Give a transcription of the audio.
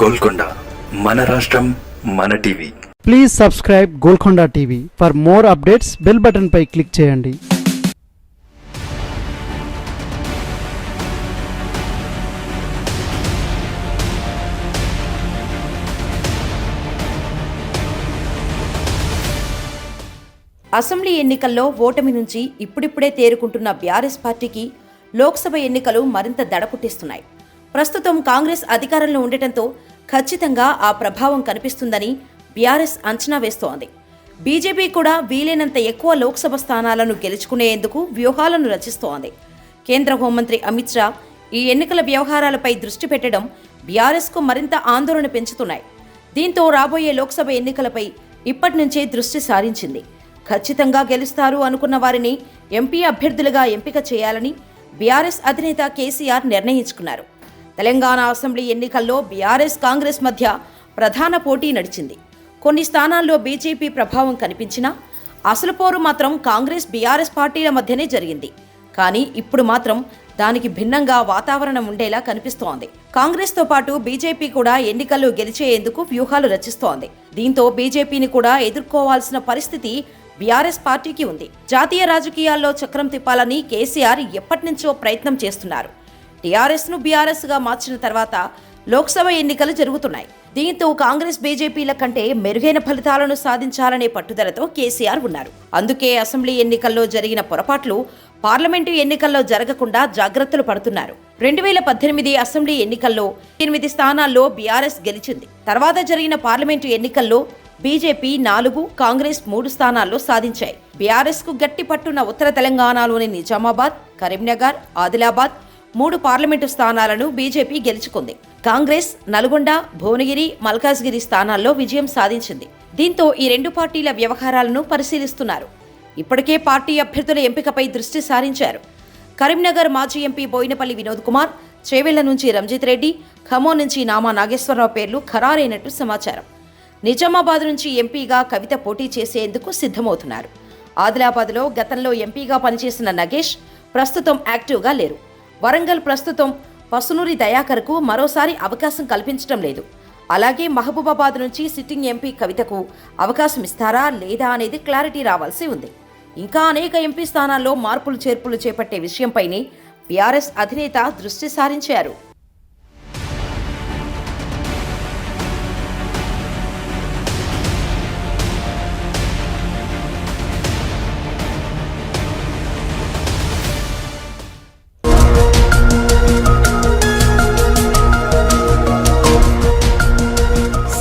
గోల్కొండ మన రాష్ట్రం మన TV. Please subscribe Golconda TV for more updates bell button pi click చేయండి. అసెంబ్లీ ఎన్నికల్లో ఓటమి నుంచి ఇప్పుడిప్పుడే తేరుకుంటున్న బీఆర్ఎస్ పార్టీకి లోక్సభ ఎన్నికలు మరింత దడ పుట్టిస్తున్నాయి ప్రస్తుతం కాంగ్రెస్ అధికారంలో ఉండటంతో ఖచ్చితంగా ఆ ప్రభావం కనిపిస్తుందని బీఆర్ఎస్ అంచనా వేస్తోంది. బీజేపీ కూడా వీలైనంత ఎక్కువ లోక్సభ స్థానాలను గెలుచుకునేందుకు వ్యూహాలను రచిస్తోంది. కేంద్ర హోంమంత్రి అమిత్ షా ఈ ఎన్నికల వ్యవహారాలపై దృష్టి పెట్టడం బీఆర్ఎస్కు మరింత ఆందోళన పెంచుతున్నాయి. దీంతో రాబోయే లోక్సభ ఎన్నికలపై ఇప్పటి నుంచే దృష్టి సారించింది. ఖచ్చితంగా గెలుస్తారు అనుకున్న వారిని ఎంపీ అభ్యర్థులుగా ఎంపిక చేయాలని బీఆర్ఎస్ అధినేత కేసీఆర్ నిర్ణయించుకున్నారు. తెలంగాణ అసెంబ్లీ ఎన్నికల్లో బీఆర్ఎస్ కాంగ్రెస్ మధ్య ప్రధాన పోటీ నడిచింది. కొన్ని స్థానాల్లో బీజేపీ ప్రభావం కనిపించినా అసలు పోరు మాత్రం కాంగ్రెస్ బీఆర్ఎస్ పార్టీల మధ్యనే జరిగింది. కానీ ఇప్పుడు మాత్రం దానికి భిన్నంగా వాతావరణం ఉండేలా కనిపిస్తోంది. కాంగ్రెస్తో పాటు బీజేపీ కూడా ఎన్నికల్లో గెలిచేందుకు వ్యూహాలు రచిస్తోంది. దీంతో బీజేపీని కూడా ఎదుర్కోవాల్సిన పరిస్థితి బీఆర్ఎస్ పార్టీకి ఉంది. జాతీయ రాజకీయాల్లో చక్రం తిప్పాలని కేసీఆర్ ఎప్పటినుంచో ప్రయత్నం చేస్తున్నారు. టీఆర్ఎస్ను బీఆర్ఎస్గా మార్చిన తర్వాత లోక్సభ ఎన్నికలు జరుగుతున్నాయి. దీంతో కాంగ్రెస్ బీజేపీల కంటే మెరుగైన ఫలితాలను సాధించాలనే పట్టుదలతో కేసీఆర్ ఉన్నారు. అందుకే అసెంబ్లీ ఎన్నికల్లో జరిగిన పొరపాట్లు పార్లమెంటు ఎన్నికల్లో జరగకుండా జాగ్రత్తలు పడుతున్నారు. రెండు వేల పద్దెనిమిది అసెంబ్లీ ఎన్నికల్లో ఎనిమిది స్థానాల్లో బీఆర్ఎస్ గెలిచింది. తర్వాత జరిగిన పార్లమెంటు ఎన్నికల్లో బీజేపీ నాలుగు కాంగ్రెస్ మూడు స్థానాల్లో సాధించాయి. బీఆర్ఎస్కు గట్టి పట్టున్న ఉత్తర తెలంగాణలోని నిజామాబాద్ కరీంనగర్ ఆదిలాబాద్ మూడు పార్లమెంటు స్థానాలను బీజేపీ గెలుచుకుంది. కాంగ్రెస్ నల్గొండ భువనగిరి మల్కాజ్గిరి స్థానాల్లో విజయం సాధించింది. దీంతో ఈ రెండు పార్టీల వ్యవహారాలను పరిశీలిస్తున్నారు. ఇప్పటికే పార్టీ అభ్యర్థుల ఎంపికపై దృష్టి సారించారు. కరీంనగర్ మాజీ ఎంపీ బోయినపల్లి వినోద్ కుమార్ చేవెళ్ళ నుంచి రంజిత్ రెడ్డి ఖమ్మం నుంచి నామా నాగేశ్వరరావు పేర్లు ఖరారైనట్టు సమాచారం. నిజామాబాద్ నుంచి ఎంపీగా కవిత పోటీ చేసేందుకు సిద్ధమవుతున్నారు. ఆదిలాబాద్లో గతంలో ఎంపీగా పనిచేసిన నగేష్ ప్రస్తుతం యాక్టివ్గా లేరు. వరంగల్ ప్రస్తుతం పసునూరి దయాకర్కు మరోసారి అవకాశం కల్పించడం లేదు. అలాగే మహబూబాబాద్ నుంచి సిట్టింగ్ ఎంపీ కవితకు అవకాశం ఇస్తారా లేదా అనేది క్లారిటీ రావాల్సి ఉంది. ఇంకా అనేక ఎంపీ స్థానాల్లో మార్పులు చేర్పులు చేపట్టే విషయంపైనే బీఆర్ఎస్ అధినేత దృష్టి సారించారు.